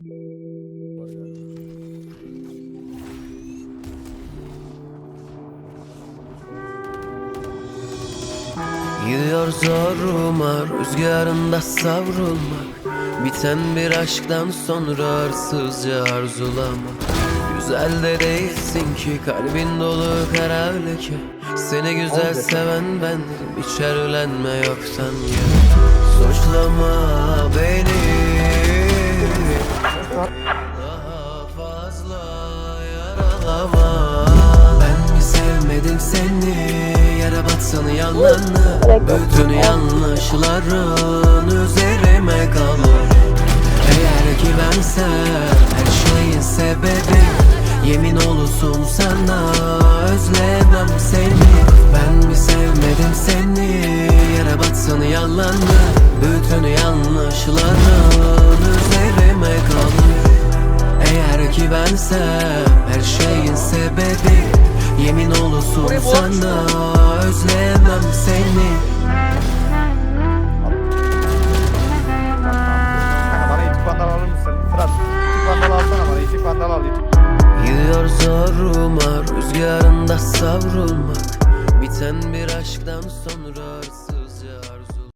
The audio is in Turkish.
Gidiyor zoruma rüzgarında savrulmak. Biten bir aşktan sonra arsızca arzulamak. Güzel de değilsin ki kalbin dolu kara leke Seni güzel seven bendim hiç erlenme yoktan. Ya Suçlama Batsın yalanı Bütün yanlışların üzerime kalır. Eğer ki bensem her şeyin sebebi Yemin olsun sana özlemem seni. Ben mi sevmedim seni? Yere batsın yalanı Bütün yanlışların üzerime kalır. Eğer ki bensem her şeyin sebebi Yemin olsun sana Geliyor zoruma rüzgarında savrulmak. Biten bir aşktan sonra arsızca arzu